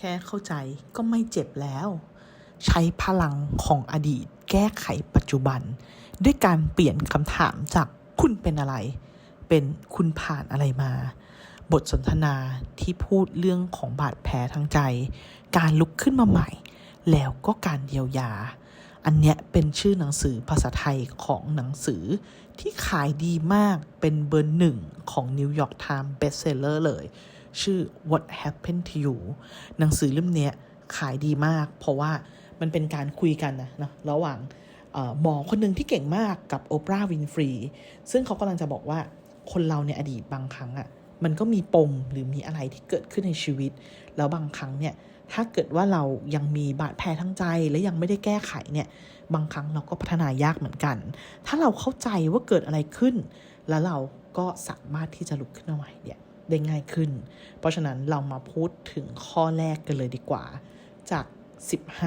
แค่เข้าใจก็ไม่เจ็บแล้ว ใช้พลังของอดีตแก้ไขปัจจุบัน ด้วยการเปลี่ยนคำถามจากคุณเป็นอะไร เป็นคุณผ่านอะไรมา บทสนทนาที่พูดเรื่องของบาดแผลทางใจ การลุกขึ้นมาใหม่ แล้วก็การเยียวยา อันเนี้ยเป็นชื่อหนังสือภาษาไทยของหนังสือที่ขายดีมากเป็นเบอร์หนึ่งของ New York Times Bestseller เลย ชื่อ What Happened to You หนังสือเล่มนี้ขายดีมาก เพราะว่ามันเป็นการคุยกันนะนะระหว่างหมอคนหนึ่งที่เก่งมากกับโอปราห์วินฟรี ซึ่งเขากำลังจะบอกว่าคนเราในอดีตบางครั้งอะ่ะมันก็มีปมหรือมีอะไรที่เกิดขึ้นในชีวิต แล้วบางครั้งเนี่ยถ้าเกิดว่าเรายังมีบาดแผลทั้งใจและยังไม่ได้แก้ไขเนี่ยบางครั้งเราก็พัฒนายากเหมือนกัน ถ้าเราเข้าใจว่าเกิดอะไรขึ้น แล้วเราก็สามารถที่จะลุกขึ้นมาใหม่เนี่ย ได้ง่ายขึ้น เพราะฉะนั้นเรามาพูดถึงข้อแรกกันเลยดีกว่า จาก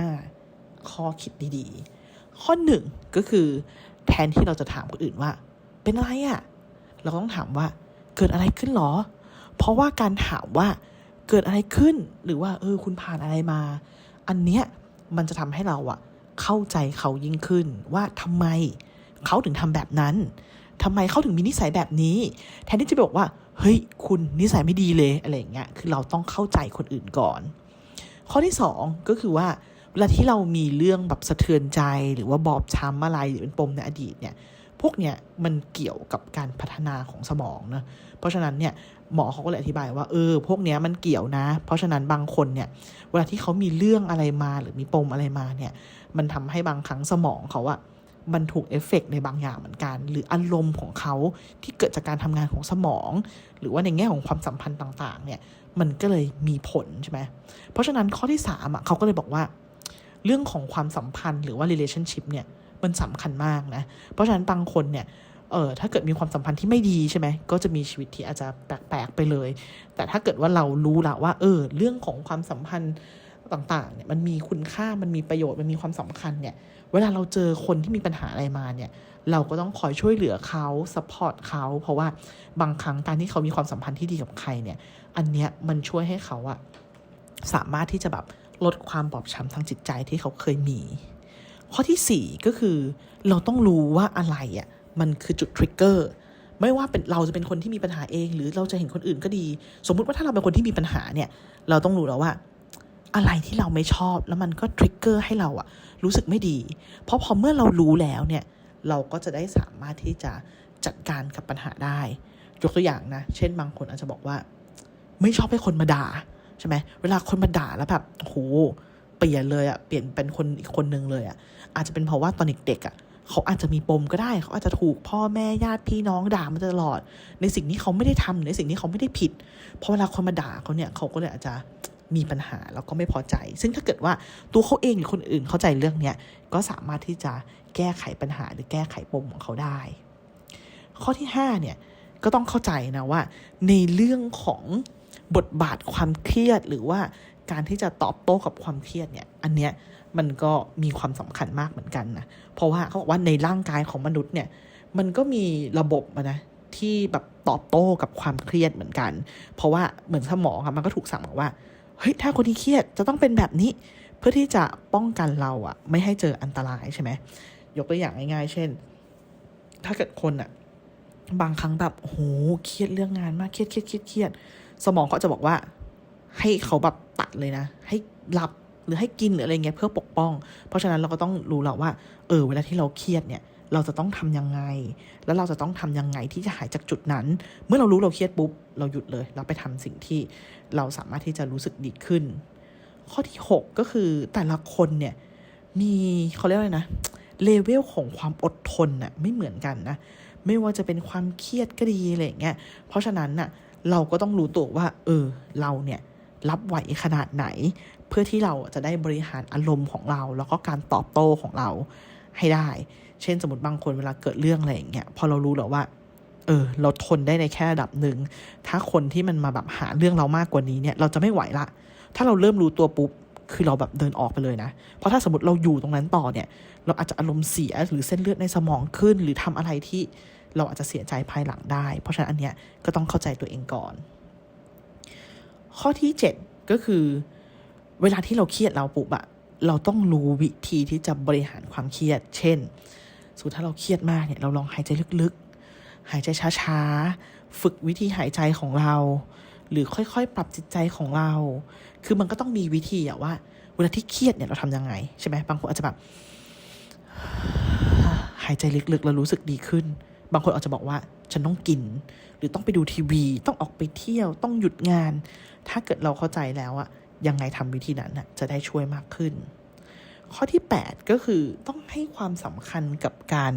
15 ข้อคิดดีๆ ข้อหนึ่งก็คือแทนที่เราจะถามคนอื่นว่า เป็นอะไรอะ่ะ เราก็ต้องถามว่าเกิดอะไรขึ้นหรอ เพราะว่าการถามว่าเกิดอะไรขึ้นหรือว่าเออคุณผ่านอะไรมา อันเนี้ยมันจะทำให้เราอะเข้าใจเขายิ่งขึ้นว่าทำไมเขาถึงทำแบบนั้นทำไมเขาถึงมีนิสัยแบบนี้ แทนที่จะบอกว่า เฮ้ยคุณนิสัยไม่ดีเลยอะไรอย่างเงี้ยคือเราต้องเข้าใจคนอื่นก่อน ข้อที่สองก็คือว่าเวลาที่เรามีเรื่องแบบสะเทือนใจหรือว่าบอบช้ำอะไรหรือเป็นปมในอดีตเนี่ยพวกเนี้ยมันเกี่ยวกับการพัฒนาของสมองนะเพราะฉะนั้นเนี่ยหมอเขาก็เลยอธิบายว่าเออพวกเนี้ยมันเกี่ยวนะ เพราะฉะนั้นบางคนเนี่ยเวลาที่เขามีเรื่องอะไรมาหรือมีปมอะไรมาเนี่ยมันทำให้บางครั้งสมองเขาอะ มันถูกเอฟเฟกในบางอย่างเหมือนกัน หรืออารมณ์ของเขาที่เกิดจากการทำงานของสมอง หรือว่าในแง่ของความสัมพันธ์ต่าง ๆ เนี่ย มันก็เลยมีผลใช่ไหมเพราะฉะนั้นข้อที่สามอะเขาก็เลยบอกว่า เรื่องของความสัมพันธ์หรือว่า relationship เนี่ยมันสำคัญมากนะ เพราะฉะนั้นบางคนเนี่ยเออถ้าเกิดมีความสัมพันธ์ที่ไม่ดีใช่ไหมก็จะมีชีวิตที่อาจจะแปลกๆไปเลย แต่ถ้าเกิดว่าเรารู้ละว่า เออ เรื่องของความสัมพันธ์ ต่างๆเนี่ยมันมีคุณค่ามันมีประโยชน์มันมีความสำคัญเนี่ยเวลาเราเจอคนที่มีปัญหาอะไรมาเนี่ยเราก็ต้องคอยช่วยเหลือเขาสปอร์ตเขาเพราะว่าบางครั้งการที่เขามีความสัมพันธ์ที่ดีกับใครเนี่ยอันเนี้ยมันช่วยให้เขาอะสามารถที่จะแบบลดความบอบช้ำทางจิตใจที่เขาเคยมี ข้อที่ 4 ก็คือเราต้องรู้ว่าอะไรอะมันคือจุดทริกเกอร์ไม่ว่าเป็นเราจะเป็นคนที่มีปัญหาเอง หรือเราจะเห็นคนอื่นก็ดี สมมุติว่าถ้าเราเป็นคนที่มีปัญหาเนี่ย เราต้องรู้แล้วว่า อะไรที่เราไม่ชอบแล้วมันก็ทริกเกอร์ให้เราอะรู้สึกไม่ดี เพราะพอเมื่อเรารู้แล้วเนี่ยเราก็จะได้สามารถที่จะจัดการกับปัญหาได้ ยกตัวอย่างนะ เช่นบางคนอาจจะบอกว่า ไม่ชอบให้คนมาด่าใช่ไหมเวลาคนมาด่าแล้วแบบโหเปลี่ยนเลยอะเปลี่ยนเป็นคนอีกคนนึงเลยอะอาจจะเป็นเพราะว่าตอนเด็กๆอะเขาอาจจะมีปมก็ได้ เขาอาจจะถูกพ่อแม่ญาติพี่น้องด่ามาตลอด ในสิ่งที่เขาไม่ได้ทำในสิ่งที่เขาไม่ได้ผิดพอเวลาคนมาด่าเขาเนี่ยเขาก็เลยอาจจะ มีปัญหาแล้วก็ไม่พอใจ ซึ่งถ้าเกิดว่าตัวเขาเองหรือคนอื่นเข้าใจเรื่องเนี้ยก็สามารถที่จะแก้ไขปัญหาหรือแก้ไขปมของเขาได้ ข้อที่5เนี่ยก็ต้องเข้าใจนะว่า ในเรื่องของบทบาทความเครียดหรือว่าการที่จะตอบโต้กับความเครียดเนี่ย อันเนี้ยมันก็มีความสำคัญมากเหมือนกันนะ เพราะว่าเขาบอกว่าในร่างกายของมนุษย์เนี่ย มันก็มีระบบนะที่แบบตอบโต้กับความเครียดเหมือนกัน เพราะว่าเหมือนสมองอะมันก็ถูกสั่งบอกว่า เฮ้ยถ้าคนที่เครียดจะต้องเป็นแบบนี้ เพื่อที่จะป้องกันเราอะไม่ให้เจออันตรายใช่ไหมยกตัวอย่างง่ายๆ เช่น ถ้าเกิดคนอะบางครั้งแบบโอ้โหเครียดเรื่องงานมากเครียดเครียดเครียดเครียด สมองเขาจะบอกว่า ให้เขาแบบตัดเลยนะ ให้หลับหรือให้กินหรืออะไรเงี้ยเพื่อปกป้อง เพราะฉะนั้นเราก็ต้องรู้แล้วว่า เออ เวลาที่เราเครียดเนี่ย เราจะต้องทำยังไง แล้วเราจะต้องทำยังไงที่จะหายจากจุดนั้น เมื่อเรารู้เราเครียดปุ๊บ เราหยุดเลย เราไปทำสิ่งที่เราสามารถที่จะรู้สึกดีขึ้น ข้อที่ 6 ก็คือแต่ละคนเนี่ยมีเขาเรียกว่าอะไรนะเลเวลของความอดทนน่ะไม่เหมือนกันนะ ไม่ว่าจะเป็นความเครียดก็ดีอะไรอย่างเงี้ยเพราะฉะนั้นน่ะเราก็ต้องรู้ตัวว่า เออ เราเนี่ยรับไหวขนาดไหน เพื่อที่เราจะได้บริหารอารมณ์ของเรา แล้วก็การตอบโต้ของเราให้ได้ เช่นสมมติบางคนเวลาเกิดเรื่องอะไรอย่างเงี้ยพอเรารู้แล้วว่า เออ เราทนได้ในแค่ระดับหนึ่ง ถ้าคนที่มันมาแบบหาเรื่องเรามากกว่านี้เนี่ย เราจะไม่ไหวละ ถ้าเราเริ่มรู้ตัวปุ๊บคือเราแบบเดินออกไปเลยนะ เพราะถ้าสมมติเราอยู่ตรงนั้นต่อเนี่ย เราอาจจะอารมณ์เสียหรือเส้นเลือดในสมองขึ้น หรือทำอะไรที่เราอาจจะเสียใจภายหลังได้ เพราะฉะนั้นอันเนี้ยก็ต้องเข้าใจตัวเองก่อน ข้อที่ 7 ก็คือ เวลาที่เราเครียดเราปุ๊บอะเราต้องรู้วิธีที่จะบริหารความเครียด เช่น สมมติถ้าเราเครียดมากเนี่ยเราลองหายใจลึกๆ หายใจช้าๆ ฝึกวิธีหายใจของเรา หรือค่อยๆ ปรับจิตใจของเรา คือมันก็ต้องมีวิธีอะว่า เวลาที่เครียดเนี่ยเราทำยังไงใช่ไหมบางคนอาจจะแบบหายใจลึกๆ แล้วรู้สึกดีขึ้น บางคนอาจจะบอกว่าฉันต้องกิน หรือต้องไปดูทีวี ต้องออกไปเที่ยว ต้องหยุดงาน ถ้าเกิดเราเข้าใจแล้วอะยังไงทำวิธีนั้นอะจะได้ช่วยมากขึ้น ข้อที่ 8 ก็คือต้องให้ความสำคัญกับการ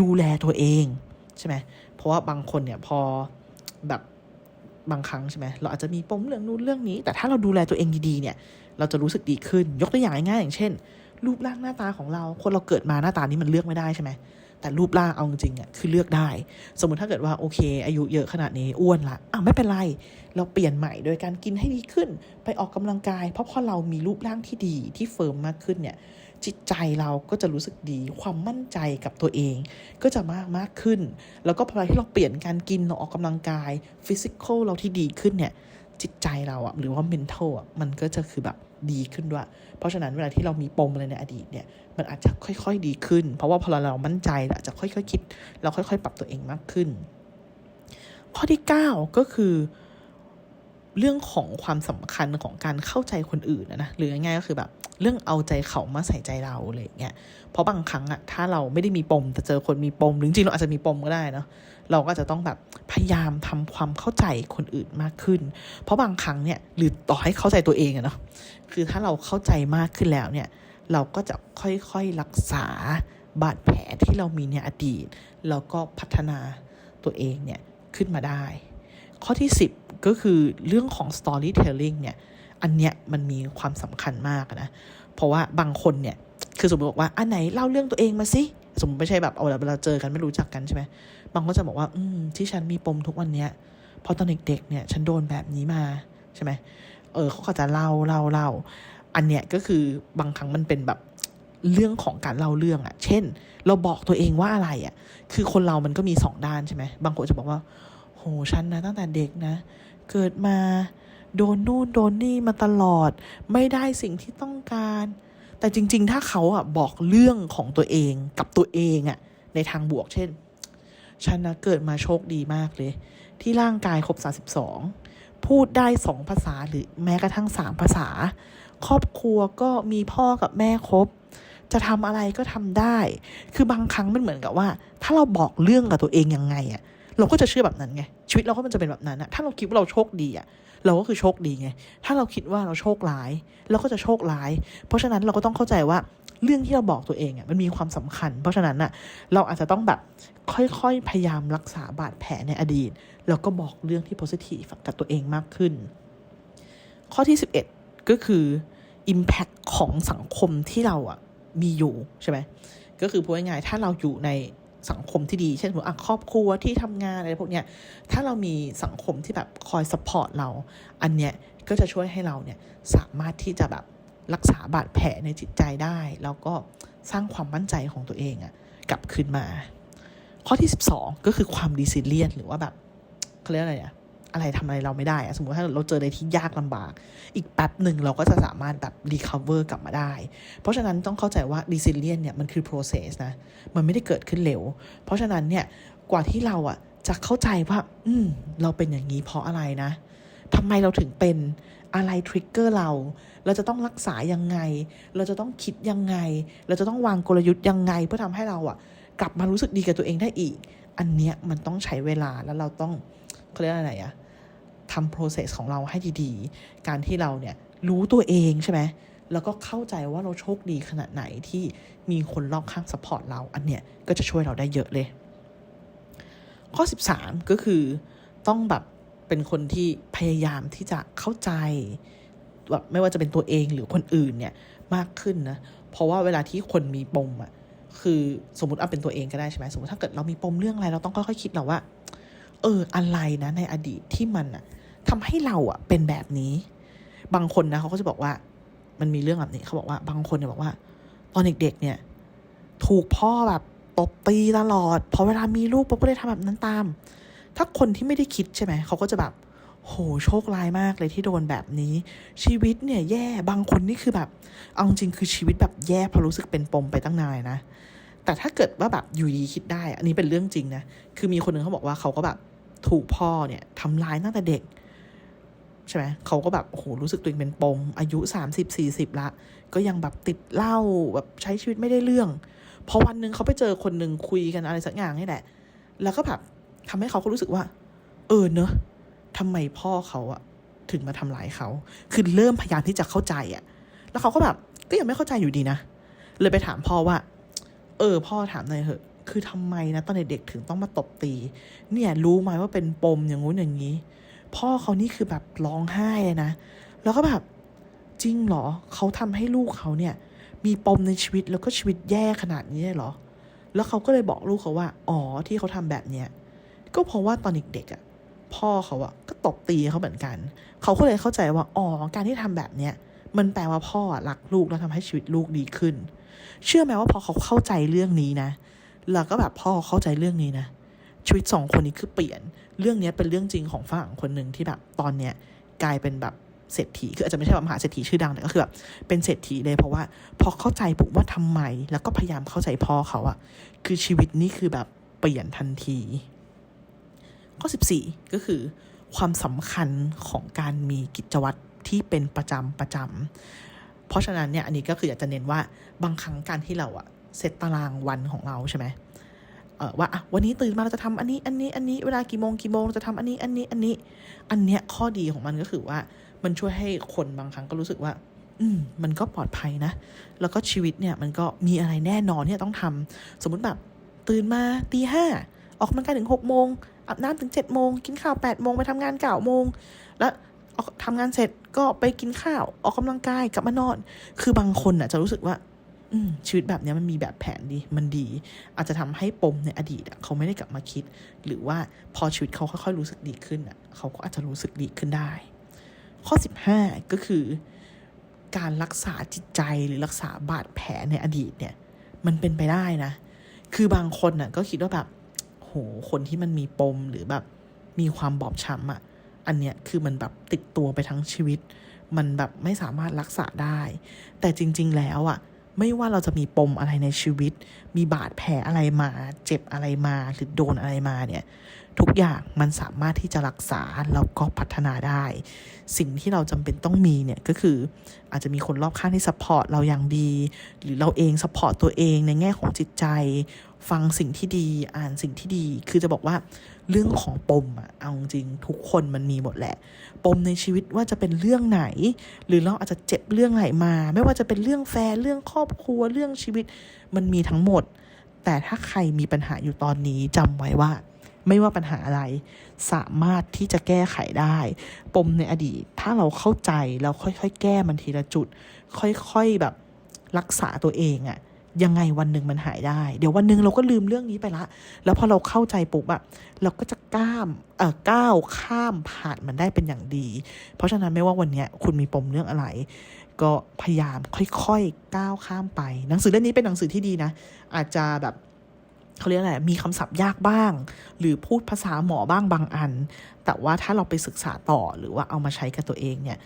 ดูแลตัวเองใช่ไหมเพราะว่าบางคนเนี่ยพอแบบบางครั้งใช่ไหมเราอาจจะมีปมเรื่องนู้นเรื่องนี้ แต่ถ้าเราดูแลตัวเองดีๆเนี่ย เราจะรู้สึกดีขึ้น ยกตัวอย่างง่ายๆอย่างเช่น รูปร่างหน้าตาของเรา คนเราเกิดมาหน้าตานี้มันเลือกไม่ได้ใช่ไหม แต่รูปร่างเอาจริงๆอะคือเลือกได้ สมมติถ้าเกิดว่าโอเค อายุเยอะขนาดนี้อ้วนละอ้าวไม่เป็นไร เราเปลี่ยนใหม่โดยการกินให้ดีขึ้น ไปออกกำลังกาย เพราะพอเรามีรูปร่างที่ดีที่เฟิร์มมากขึ้นเนี่ยจิตใจเราก็จะรู้สึกดีความมั่นใจกับตัวเอง ก็จะมากมากขึ้น แล้วก็พอที่เราเปลี่ยนการกินเราออกกำลังกายฟิสิกอลเราที่ดีขึ้นเนี่ยจิตใจเราอะหรือว่า mental อะมันก็จะคือแบบ ดีขึ้นด้วย เพราะฉะนั้นเวลาที่เรามีปมอะไรในอดีตเนี่ย มันอาจจะค่อยๆดีขึ้น เพราะว่าพอเรามั่นใจเราจะค่อยๆคิด เราค่อยๆ ปรับตัวเองมากขึ้น ข้อที่ 9 ก็คือเรื่องของความสำคัญของการเข้าใจคนอื่นนะนะหรือง่ายๆก็คือแบบเรื่องเอาใจเขามาใส่ใจเราอะไรอย่างเงี้ยเพราะบางครั้งอะถ้าเราไม่ได้มีปมแต่เจอคนมีปมหรือจริงๆเราอาจจะมีปมก็ได้เนาะ เราก็จะต้องแบบพยายามทำความเข้าใจคนอื่นมากขึ้น เพราะบางครั้งเนี่ยหรือต่อให้เข้าใจตัวเองอะเนาะคือถ้าเราเข้าใจมากขึ้นแล้วเนี่ยเราก็จะค่อยๆรักษาบาดแผลที่เรามีในอดีตแล้วก็พัฒนาตัวเองเนี่ยขึ้นมาได้ ข้อที่ 10 ก็คือเรื่องของ storytelling เนี่ยอันเนี้ยมันมีความสำคัญมากนะ เพราะว่าบางคนเนี่ยคือสมมติบอกว่าอันไหนเล่าเรื่องตัวเองมาสิสมมติไม่ใช่แบบเอาเวลาเจอกันไม่รู้จักกันใช่ไหม บางคนจะบอกว่า อืม ที่ฉันมีปมทุกวันเนี้ยเพราะตอนเด็กๆเนี่ย ฉันโดนแบบนี้มาใช่ไหมเออเขาก็จะเล่าเล่าเล่าอันเนี้ยก็คือบางครั้งมันเป็นแบบเรื่องของการเล่าเรื่องอะเช่น เราบอกตัวเองว่าอะไรอะคือคนเรามันก็มีสองด้านใช่ไหมบางคนจะบอกว่า โห ฉันนะตั้งแต่เด็กนะ เกิดมาโดนนู่นโดนนี่มาตลอด ไม่ได้สิ่งที่ต้องการ แต่จริง ๆ ถ้าเขาอะบอกเรื่องของตัวเองกับตัวเองอะในทางบวก เช่น ฉันนะเกิดมาโชคดีมากเลย ที่ร่างกายครบ 32 พูดได้สองภาษาหรือแม้กระทั่งสามภาษา ครอบครัวก็มีพ่อกับแม่ครบ จะทำอะไรก็ทำได้ คือบางครั้งมันเหมือนกับว่า ถ้าเราบอกเรื่องกับตัวเองยังไงอะเราก็จะเชื่อแบบนั้นไง ชีวิตเราก็มันจะเป็นแบบนั้นอะถ้าเราคิดว่าเราโชคดีอะเราก็คือโชคดีไง ถ้าเราคิดว่าเราโชคร้าย เราก็จะโชคร้าย เพราะฉะนั้นเราก็ต้องเข้าใจว่า เรื่องที่เราบอกตัวเองอะมันมีความสำคัญ เพราะฉะนั้นอะเราอาจจะต้องแบบค่อยๆ พยายามรักษาบาดแผลในอดีต แล้วก็บอกเรื่องที่ positive กับตัวเองมากขึ้น ข้อที่ 11 ก็คือ impact ของสังคมที่เราอะมีอยู่ใช่ไหมก็คือพูดง่ายๆถ้าเราอยู่ในสังคมที่ดี เช่นว่าครอบครัวที่ทำงานอะไรพวกเนี้ย ถ้าเรามีสังคมที่แบบคอยสปอร์ตเรา อันเนี้ยก็จะช่วยให้เราเนี่ยสามารถที่จะแบบ รักษาบาดแผลในจิตใจได้ แล้วก็สร้างความมั่นใจของตัวเองอะกลับคืนมา ข้อที่ 12 ก็คือความดีซิเลียนหรือว่าแบบเขาเรียกอะไรอะอะไรทำอะไรเราไม่ได้อะสมมติถ้าเราเจอในที่ยากลำบาก อีกแป๊บหนึ่งเราก็จะสามารถแบบรีคาเวอร์กลับมาได้ เพราะฉะนั้นต้องเข้าใจว่า resilience เนี่ยมันคือ process นะ มันไม่ได้เกิดขึ้นเร็ว เพราะฉะนั้นเนี่ยกว่าที่เราอะจะเข้าใจว่า อืมเราเป็นอย่างนี้เพราะอะไรนะทำไมเราถึงเป็น อะไรทริกเกอร์เรา เราจะต้องรักษายังไง เราจะต้องคิดยังไง เราจะต้องวางกลยุทธ์ยังไง เพื่อทำให้เราอะกลับมารู้สึกดีกับตัวเองได้อีก อันเนี้ยมันต้องใช้เวลาแล้วเราต้องเขาเรียกอะไรอะทำ process ของเราให้ดีๆ การที่เราเนี่ยรู้ตัวเองใช่ไหมแล้วก็เข้าใจว่าเราโชคดีขนาดไหนที่มีคนรอบข้างสปอร์ตเรา อันเนี้ยก็จะช่วยเราได้เยอะเลย ข้อ 13 ก็คือต้องแบบ เป็นคนที่พยายามที่จะเข้าใจแบบไม่ว่าจะเป็นตัวเองหรือคนอื่นเนี่ยมากขึ้นนะ เพราะว่าเวลาที่คนมีปมอะ่ะคือสมมติเอาเป็นตัวเองก็ได้ใช่ไหมสมมติถ้าเกิดเรามีปมเรื่องอะไร เราต้องค่อยๆคิดเราว่า เอออะไรนะในอดีตที่มันอะทำให้เราอะเป็นแบบนี้ บางคนนะเขาก็จะบอกว่า มันมีเรื่องแบบนี้เขาบอกว่า บางคนเนี่ยบอกว่า ตอนเด็กๆเนี่ย ถูกพ่อแบบตบตีตลอดพอเวลามีลูกปุ๊บก็เลยทำแบบนั้นตาม ถ้าคนที่ไม่ได้คิดใช่ไหมเขาก็จะแบบ โหโชคร้ายมากเลยที่โดนแบบนี้ ชีวิตเนี่ยแย่บางคนนี่คือแบบ เอาจริงคือชีวิตแบบแย่เพราะรู้สึกเป็นปมไปตั้งนานนะแต่ถ้าเกิดว่าแบบอยู่ดีคิดได้ อันนี้เป็นเรื่องจริงนะ คือมีคนหนึ่งเขาบอกว่าเขาก็แบบถูกพ่อเนี่ยทำร้ายตั้งแต่เด็กใช่ไหมเขาก็แบบโอ้โหรู้สึกตัวเองเป็นปม อายุสามสิบสี่สิบละ ก็ยังแบบติดเหล้าแบบใช้ชีวิตไม่ได้เรื่อง พอวันหนึ่งเขาไปเจอคนหนึ่งคุยกันอะไรสักอย่างนี่แหละ แล้วก็แบบ ทำให้เขาก็รู้สึกว่า เออเนอะทำไมพ่อเขาอะถึงมาทำร้ายเขา คือเริ่มพยายามที่จะเข้าใจอะแล้วเขาก็แบบก็ยังไม่เข้าใจอยู่ดีนะ เลยไปถามพ่อว่า เออ พ่อถามหน่อยเถอะ คือทำไมนะตอนเด็กๆถึงต้องมาตบตี เนี่ย รู้ไหมว่าเป็นปมอย่างงู้นอย่างนี้ พ่อเขานี่คือแบบร้องไห้นะ แล้วก็แบบจริงเหรอ เขาทำให้ลูกเขาเนี่ย มีปมในชีวิตแล้วก็ชีวิตแย่ขนาดนี้เลยเหรอ แล้วเขาก็เลยบอกลูกเขาว่า อ๋อ ที่เขาทำแบบเนี้ย ก็เพราะว่าตอนเด็กๆอะพ่อเขาอะก็ตบตีเขาเหมือนกัน เขาก็เลยเข้าใจว่าอ๋อการที่ทำแบบเนี้ยมันแปลว่าพ่อรักลูกแล้วทำให้ชีวิตลูกดีขึ้น เชื่อไหมว่าพอเขาเข้าใจเรื่องนี้นะ แล้วก็แบบพ่อเข้าใจเรื่องนี้นะชีวิตสองคนนี้คือเปลี่ยน เรื่องนี้เป็นเรื่องจริงของฝรั่งคนหนึ่งที่แบบตอนเนี้ยกลายเป็นแบบเศรษฐีคืออาจจะไม่ใช่แบบมหาเศรษฐีชื่อดังแต่ก็คือแบบเป็นเศรษฐีเลยเพราะว่าพอเข้าใจปุ๊บว่าทำไม แล้วก็พยายามเข้าใจพ่อเขาอะคือชีวิตนี้คือแบบเปลี่ยนทันที ข้อ 14 ก็คือ ความสำคัญของการมีกิจวัตรที่เป็นประจำประจำเพราะฉะนั้นเนี่ยอันนี้ก็คืออยากจะเน้นว่าบางครั้งการที่เราอะเซตตารางวันของเราใช่ไหมว่าอะวันนี้ตื่นมาเราจะทำอันนี้ อันนี้ อันนี้ เวลากี่โมงกี่โมงเราจะทำอันนี้ อันนี้ อันนี้ อันเนี้ยข้อดีของมันก็คือว่า มันช่วยให้คนบางครั้งก็รู้สึกว่า อืม มันก็ปลอดภัยนะ แล้วก็ชีวิตเนี่ยมันก็มีอะไรแน่นอนที่ต้องทำสมมุติแบบตื่นมาตีห้าออกกำลังกายถึงหกโมง อาบน้ำถึงเจ็ดโมงกินข้าวแปดโมงไปทำงานเก้าโมงแล้วออกทำงานเสร็จก็ไปกินข้าวออกกำลังกายกลับมานอน คือบางคนน่ะจะรู้สึกว่าอืชีวิตแบบนี้มันมีแบบแผนดี มันดี อาจจะทำให้ปมในอดีตอะเขาไม่ได้กลับมาคิด หรือว่าพอชีวิตเขาค่อยๆรู้สึกดีขึ้นอะเขาก็อาจจะรู้สึกดีขึ้นได้ ข้อ 15 ก็คือ การรักษาจิตใจหรือรักษาบาดแผลในอดีตเนี่ย มันเป็นไปได้นะ คือบางคนน่ะก็คิดว่าแบบ หคนที่มันมีปมหรือแบบมีความบอบช้ำอะ อันเนี้ยคือมันแบบติดตัวไปทั้งชีวิต มันแบบไม่สามารถรักษาได้ แต่จริง ๆ แล้วอะ ไม่ว่าเราจะมีปมอะไรในชีวิต มีบาดแผลอะไรมา เจ็บอะไรมาหรือโดนอะไรมาเนี่ย ทุกอย่างมันสามารถที่จะรักษาแล้วก็พัฒนาได้ สิ่งที่เราจำเป็นต้องมีเนี่ยก็คืออาจจะมีคนรอบข้างที่ซัพพอร์ตเราอย่างดี หรือเราเองซัพพอร์ตตัวเองในแง่ของจิตใจ ฟังสิ่งที่ดีอ่านสิ่งที่ดี คือจะบอกว่าเรื่องของปมอะเอาจริงทุกคนมันมีหมดแหละ ปมในชีวิตว่าจะเป็นเรื่องไหน หรือเราอาจจะเจ็บเรื่องไหนมา ไม่ว่าจะเป็นเรื่องแฟนเรื่องครอบครัวเรื่องชีวิตมันมีทั้งหมด แต่ถ้าใครมีปัญหาอยู่ตอนนี้จำไว้ว่า ไม่ว่าปัญหาอะไร สามารถที่จะแก้ไขได้ ปมในอดีต ถ้าเราเข้าใจแล้วค่อยๆ แก้มันทีละจุด ค่อยๆแบบรักษาตัวเองอะ ยังไงวันหนึ่งมันหายได้ เดี๋ยววันหนึ่งเราก็ลืมเรื่องนี้ไปละ แล้วพอเราเข้าใจปุ๊บอะเราก็จะก้ามเอ่อก้าวข้ามผ่านมันได้เป็นอย่างดี เพราะฉะนั้นไม่ว่าวันเนี้ยคุณมีปมเรื่องอะไร ก็พยายามค่อยๆก้าวข้ามไป หนังสือเล่มนี้เป็นหนังสือที่ดีนะ อาจจะแบบเขาเรียกอะไร มีคำศัพท์ยากบ้าง หรือพูดภาษาหมอบ้างบางอัน แต่ว่าถ้าเราไปศึกษาต่อหรือว่าเอามาใช้กับตัวเองเนี่ย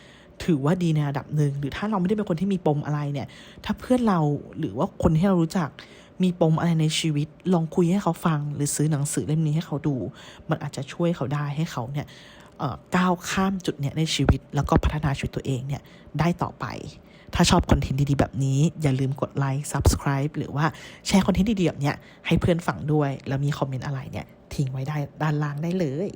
ถือว่าดีในระดับหนึ่งหรือถ้าเราไม่ได้เป็นคนที่มีปมอะไรเนี่ย ถ้าเพื่อนเราหรือว่าคนที่เรารู้จักมีปมอะไรในชีวิต ลองคุยให้เขาฟัง หรือซื้อหนังสือเล่มนี้ให้เขาดู มันอาจจะช่วยเขาได้ให้เขาเนี่ยเอ่อก้าวข้ามจุดเนี่ยในชีวิต แล้วก็พัฒนาชีวิตตัวเองเนี่ยได้ต่อไป ถ้าชอบคอนเทนต์ดีๆ แบบนี้ อย่าลืมกดไลค์ subscribe หรือว่าแชร์คอนเทนต์ดีๆแบบเนี้ยให้เพื่อนฟังด้วย แล้วมีคอมเมนต์อะไรเนี่ยทิ้งไว้ได้ด้านล่างได้เลย